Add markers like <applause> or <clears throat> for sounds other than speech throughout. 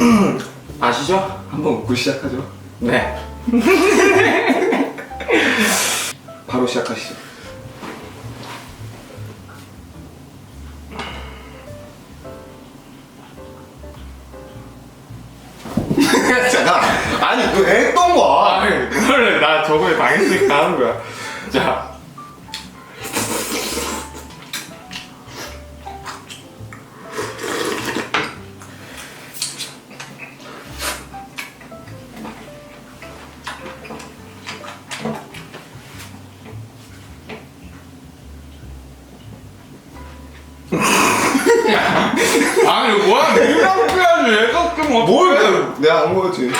<clears throat> 한번 웃고 시작하죠. 네. <laughs> 바로 시작하시죠. <laughs> 잠깐. 아니 그 했던 거. 아니, 그걸 나 저번에 당했으니까 하는 거야. 자. 아니 뭐야 내가 웃겨야지 얘가 웃기면 뭘? 어떡해 그- 내가 한 거지.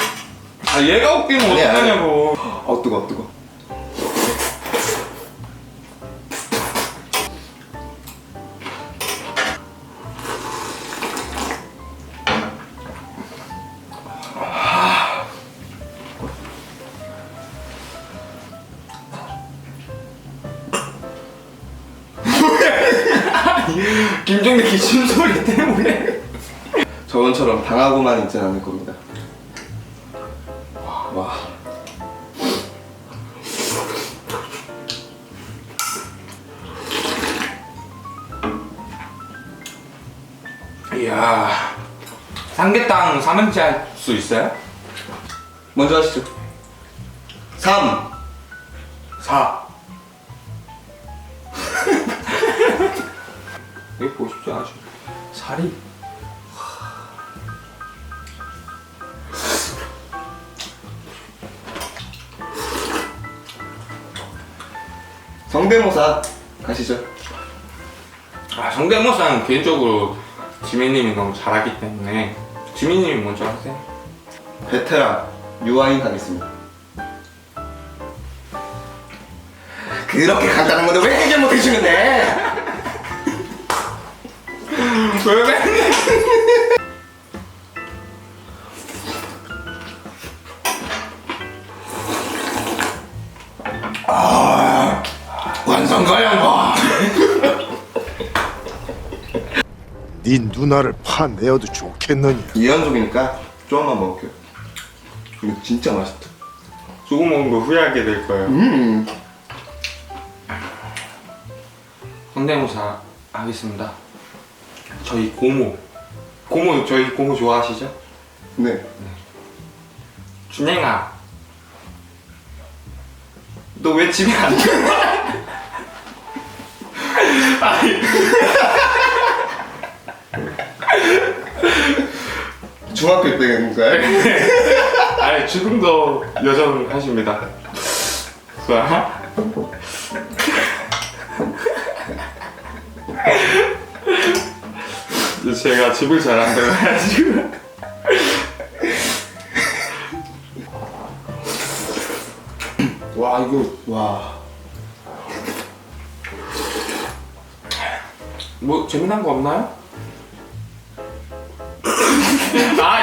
아 얘가 웃기면 아니, 아니. 어떡하냐고 어 뜨거 뜨거. <laughs> 김종대 기침 소리 때문에 저번처럼 당하고만 있진 않을 겁니다. 와. 와. 이야 삼계탕 삼행시 할 수 있어요? 먼저 하시죠. 3. 4 여기 보십시오 아주 살이 성대모사 가시죠. 아 성대모사는 개인적으로 지민님이 너무 잘하기 때문에 지민님이 먼저 하세요 베테랑 유아인 가겠습니다. 그렇게 간단한 건데 왜 해결 못 해주는데? 왜 맨날 완성가요 네 누나를 파내어도 좋겠느냐 이연속이니까 조금만 먹을게요. 이거 진짜 맛있다. 조금 먹은 거 후회하게 될 거예요 음. 성대모사 하겠습니다 저희 고모 고모 저희 고모 좋아하시죠? 네. 준행아 너 왜 집에 안? <laughs> 아니 <laughs> 중학교 때인가요? 아니 지금도 여전하십니다. 자. <laughs> 이제 제가 집을 잘 안 들어가지고 와 이거 와. 뭐 재미난 거 없나요? 아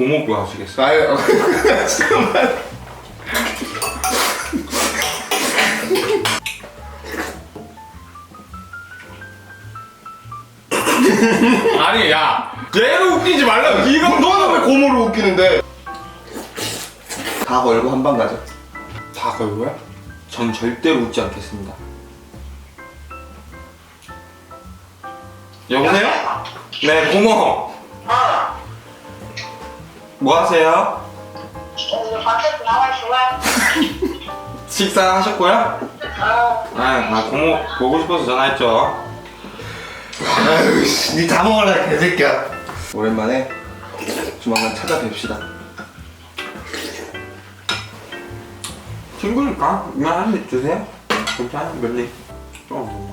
고모부 하시겠어요? 아유, <laughs> 잠깐만. 아니 야 얘를 웃기지 말라고 이거 이거 너는 왜 고모로 웃기는데? 다 걸고 한 방 가자. 다 걸고요? 전 절대로 웃지 않겠습니다. 여보세요? 네, 고모. 뭐 하세요? 어, 밖에서 나와 있어. 식사하셨고요? 어, 아, 아, 고모 보고 싶어서 전화했죠. 아유, 씨, 니다 먹어라, 개새끼야. 오랜만에 조만간 찾아뵙시다. 친구니까 이만 한입 주세요. 괜찮아, 몇 입? 좀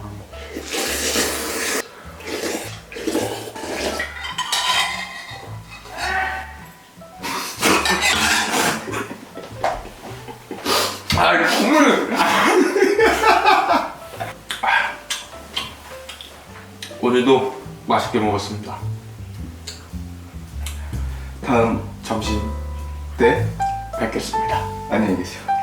오늘도 맛있게 먹었습니다. 다음 점심 때 뵙겠습니다. 안녕히 계세요.